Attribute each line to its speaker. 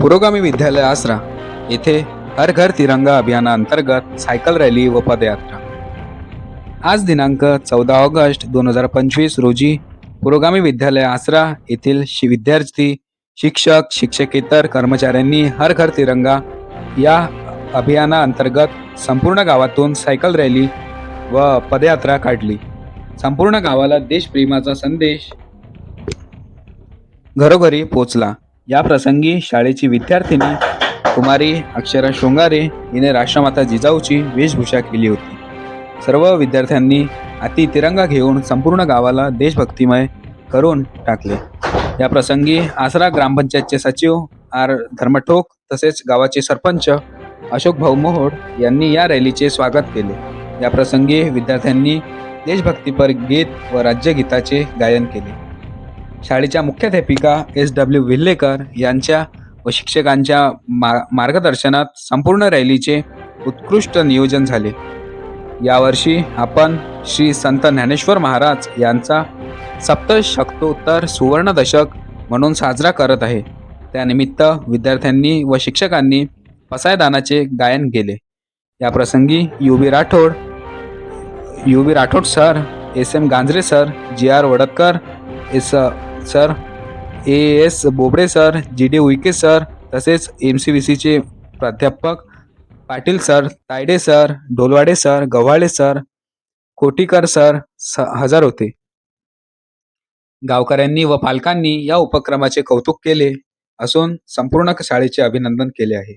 Speaker 1: पुरोगामी विद्यालय आसरा. येथे हर घर तिरंगा अभियानाअंतर्गत सायकल रॅली व पदयात्रा. आज दिनांक चौदा ऑगस्ट दोन हजार पंचवीस रोजी पुरोगामी विद्यालय आसरा येथील विद्यार्थी शिक्षक शिक्षकेतर कर्मचाऱ्यांनी हर घर तिरंगा या अभियानाअंतर्गत संपूर्ण गावातून सायकल रॅली व पदयात्रा काढली. संपूर्ण गावाला देशप्रेमाचा संदेश घरोघरी पोचला या प्रसंगी शाळेची विद्यार्थिनी कुमारी अक्षरा शृंगारे हिने राष्ट्रमाता जिजाऊची वेशभूषा केली होती. सर्व विद्यार्थ्यांनी अति तिरंगा घेऊन संपूर्ण गावाला देशभक्तिमय करून टाकले. या प्रसंगी आसरा ग्रामपंचायतचे सचिव आर धर्मठोक तसेच गावाचे सरपंच अशोक भाऊ मोहोड यांनी या रॅलीचे स्वागत केले. या प्रसंगी विद्यार्थ्यांनी देशभक्तीपर गीत व राज्यगीताचे गायन केले. शाळेच्या मुख्याध्यापिका एस डब्ल्यू विल्लेकर यांच्या व शिक्षकांच्या मा मार्गदर्शनात संपूर्ण रॅलीचे उत्कृष्ट नियोजन झाले. यावर्षी आपण श्री संत ज्ञानेश्वर महाराज यांचा सप्तशक्तोत्तर सुवर्णदशक म्हणून साजरा करत आहे. त्यानिमित्त विद्यार्थ्यांनी व शिक्षकांनी पसायदानाचे गायन केले. या प्रसंगी U B Rathod U B Rathod sir S M Ganjare sir G R Wadatkar S sir. A S Bobde sir G D Uike sir तसेच एम सी बी सीचे प्राध्यापक Patil sir Tayde sir Dholwade sir Gavhale sir Kotikar sir स हजर होते. गावकऱ्यांनी व पालकांनी या उपक्रमाचे कौतुक केले असून संपूर्ण शाळेचे अभिनंदन केले आहे.